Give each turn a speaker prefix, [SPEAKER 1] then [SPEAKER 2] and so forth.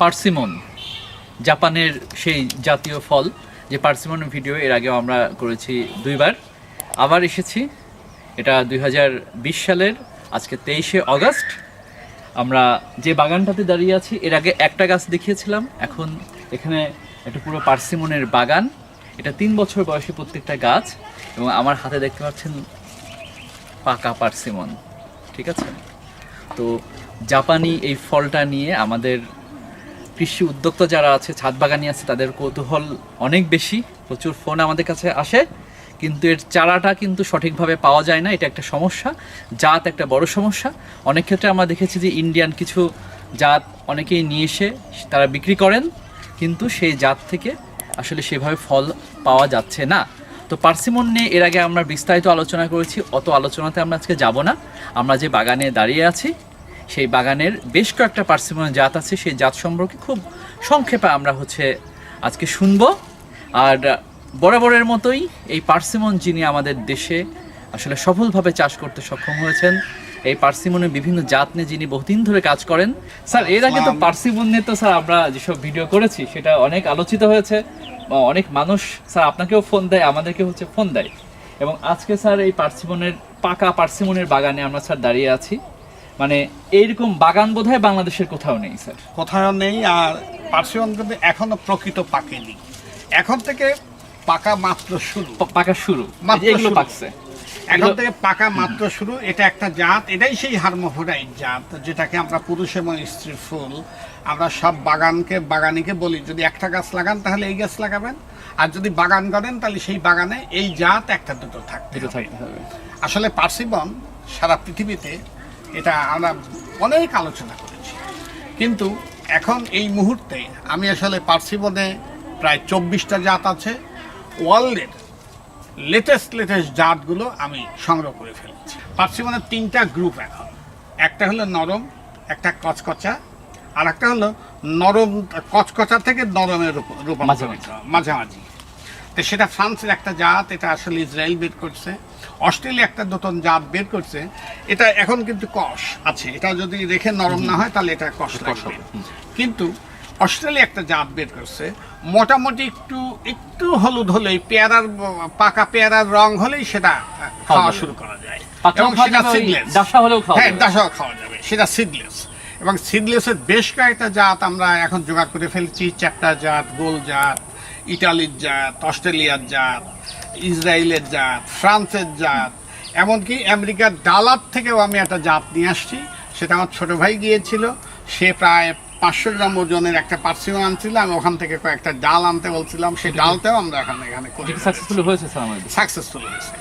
[SPEAKER 1] Persimmon, জাপানের সেই জাতীয় ফল, যে পার্সিমন ভিডিও এর আগেও আমরা করেছি দুইবার। আবার এসেছি, এটা দুই হাজার বিশ সালের, আজকে তেইশে অগস্ট। আমরা যে বাগানটাতে দাঁড়িয়ে আছি, এর আগে একটা গাছ দেখিয়েছিলাম, এখন এখানে একটা পুরো পার্সিমনের বাগান। এটা তিন বছর বয়সী প্রত্যেকটা গাছ, এবং আমার হাতে দেখতে পাচ্ছেন পাকা পার্সিমন, ঠিক আছে? তো জাপানি এই ফলটা নিয়ে আমাদের কৃষি উদ্যোক্তা যারা আছে, ছাদ বাগানি আছে, তাদের কৌতূহল অনেক বেশি। প্রচুর ফোন আমাদের কাছে আসে। কিন্তু এর চারাটা কিন্তু সঠিকভাবে পাওয়া যায় না, এটা একটা সমস্যা। জাত একটা বড় সমস্যা। অনেক ক্ষেত্রে আমরা দেখেছি যে ইন্ডিয়ান কিছু জাত অনেকেই নিয়ে এসে তারা বিক্রি করেন, কিন্তু সেই জাত থেকে আসলে সেভাবে ফল পাওয়া যাচ্ছে না। তো পার্সিমন নিয়ে এর আগে আমরা বিস্তারিত আলোচনা করেছি, অত আলোচনাতে আমরা আজকে যাব না। আমরা যে বাগানে দাঁড়িয়ে আছি সেই বাগানের বেশ কয়েকটা পার্সিমন জাত আছে সেই জাত সম্পর্কে খুব সংক্ষেপে আমরা হচ্ছে আজকে শুনব। আর বরাবরের মতোই এই পার্সিমন যিনি আমাদের দেশে আসলে সফলভাবে চাষ করতে সক্ষম হয়েছেন এই পার্সিমনের বিভিন্ন জাত নিয়ে যিনি বহুদিন ধরে কাজ করেন স্যার এর আগে তো পার্সিমন নিয়ে তো স্যার আমরা যেসব ভিডিও করেছি সেটা অনেক আলোচিত হয়েছে অনেক মানুষ স্যার আপনাকেও ফোন দেয় আমাদেরকে হচ্ছে ফোন দেয়। এবং আজকে স্যার এই পার্সিমনের পাকা পার্সিমনের বাগানে আমরা স্যার দাঁড়িয়ে আছি। মানে এইরকম বাগান বোধহয় বাংলাদেশের কোথাও নেই স্যার।
[SPEAKER 2] কোথাও নেই আর পার্সিমন কিন্তু এখনও প্রকৃত পাকেনি এখন থেকে পাকা মাত্র শুরু।
[SPEAKER 1] পাকা শুরু। এগুলো পাকছে।
[SPEAKER 2] এখন থেকে পাকা মাত্র শুরু এটা একটা জাত এটাই সেই হারমোফোডাইট জাত যেটাকে আমরা পুরুষ এবং স্ত্রী ফুল আমরা সব বাগানকে বাগানিকে বলি যদি একটা গাছ লাগান তাহলে এই গাছ লাগাবেন আর যদি বাগান করেন তাহলে সেই বাগানে এই জাত একটা দুটো থাকতে
[SPEAKER 1] থাকতে হবে।
[SPEAKER 2] আসলে পার্সিবন সারা পৃথিবীতে এটা আমরা অনেক আলোচনা করেছি। কিন্তু এখন এই মুহূর্তে আমি আসলে পার্সিবনে প্রায় চব্বিশটা জাত আছে। ওয়ার্ল্ডের লেটেস্ট লেটেস্ট জাতগুলো আমি সংগ্রহ করে ফেলেছি। পার্সিবনের তিনটা গ্রুপ এখন। একটা হলো নরম একটা কচকচা আর একটা হলো নরম কচকচা থেকে নরমের রূপ- রূপান্তরিত মাঝামাঝি। তো সেটা ফ্রান্সের একটা জাত এটা আসলে ইসরায়েল বের করছে। অস্ট্রেলিয়া একটা নতুন জাত বের করছে। এটা এখন কিন্তু কষ আছে। এটা যদি রেখে নরম না হয় তাহলে এটা কষ লাগবে। কিন্তু অস্ট্রেলিয়া একটা জাত বের করছে। মোটামুটি একটু একটু হলুদ হলেই পেয়ারার পাকা পেয়ারার রং হলেই সেটা খাওয়া শুরু করা যায়। এবং সেটা
[SPEAKER 1] খাওয়া
[SPEAKER 2] হ্যাঁ। ডাসাও খাওয়া যাবে। সেটা সিডলেস এবং সিডলেসের বেশ কয়েকটা জাত আমরা এখন জোগাড় করে ফেলছি। চ্যাপ্টার জাত গোল জাত ইটালির জাত অস্ট্রেলিয়ার জাত ইসরায়েলের জাত ফ্রান্সের জাত এমনকি আমেরিকার ডালার থেকেও আমি একটা জাত নিয়ে আসছি। সেটা আমার ছোটো ভাই গিয়েছিল। সে প্রায় পাঁচশো গ্রাম ওজনের একটা পার্সিমন আনছিল। আমি ওখান থেকে কয়েকটা ডাল আনতে বলছিলাম। সেই ডালটাও আমরা এখানে এখানে করি
[SPEAKER 1] সাকসেসফুল হয়েছে
[SPEAKER 2] সাকসেসফুল হয়েছে।